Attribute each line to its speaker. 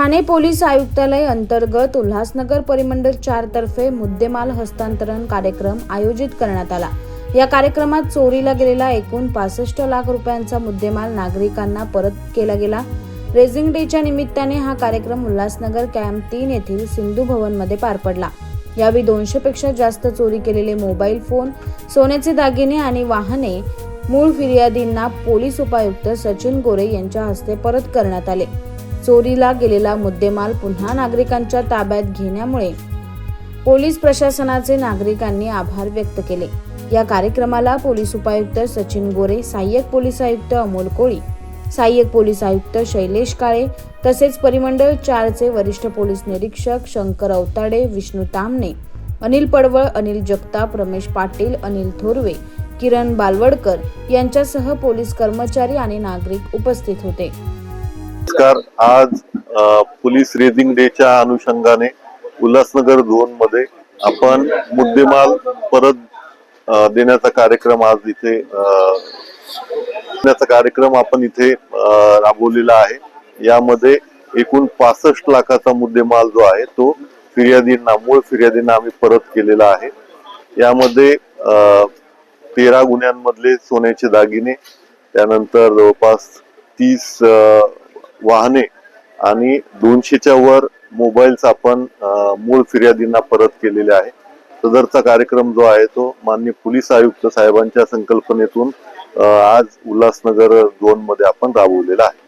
Speaker 1: Thane police आयुक्तालय अंतर्गत उल्हासनगर परिमंडल चार तर्फे मुद्देमाल हस्तांतरण कार्यक्रम आयोजित करण्यात आला. या कार्यक्रमात चोरीला गेलेला एकूण पासष्ट लाख रुपयांचा मुद्देमाल नागरिकांना परत केला गेला. रेझिंग डेच्या निमित्ताने हा कार्यक्रम उल्हासनगर कॅम्प तीन येथील सिंधू भवनमध्ये पार पडला. यावेळी दोनशे पेक्षा जास्त चोरी केलेले मोबाईल फोन सोन्याचे दागिने आणि वाहने मूळ फिर्यादींना पोलीस उपायुक्त सचिन गोरे यांच्या हस्ते परत करण्यात आले. चोरीला गेलेला मुद्देमाल पुन्हा नागरिकांच्या ताब्यात घेण्यामुळे पोलीस प्रशासनाचे नागरिकांनी आभार व्यक्त केले. या कार्यक्रमाला पोलीस उपायुक्त सचिन गोरे सहाय्यक पोलीस आयुक्त अमोल कोळी सहाय्यक पोलीस आयुक्त शैलेश काळे तसेच परिमंडळ चारचे वरिष्ठ पोलीस निरीक्षक शंकर अवताडे विष्णू तामणे अनिल पडवळ अनिल जगताप रमेश पाटील अनिल थोरवे किरण बालवडकर यांच्यासह पोलीस कर्मचारी आणि नागरिक उपस्थित होते.
Speaker 2: नमस्कार. आज पोलीस रेझिंग डेच्या अनुषंगाने उल्हासनगर झोनमध्ये आपण मुद्देमाल परत देण्याचा कार्यक्रम आज इथे देण्याचा कार्यक्रम आपण इथे राबवलेला आहे. यामध्ये एकूण पासष्ट लाखाचा मुद्देमाल जो आहे तो फिर्यादींना मूळ फिर्यादींना आम्ही परत केलेला आहे. यामध्ये तेरा गुन्ह्यांमधले सोन्याचे दागिने त्यानंतर जवळपास तीस वाहने आणि दोनशेच्या वर मोबाईल्स आपण मूळ फिर्यादींना परत केलेले आहे सदरचा कार्यक्रम जो आहे तो मान्य पोलीस आयुक्त साहेबांच्या संकल्पनेतून आज उल्हासनगर झोनमध्ये आपण राबवलेला आहे.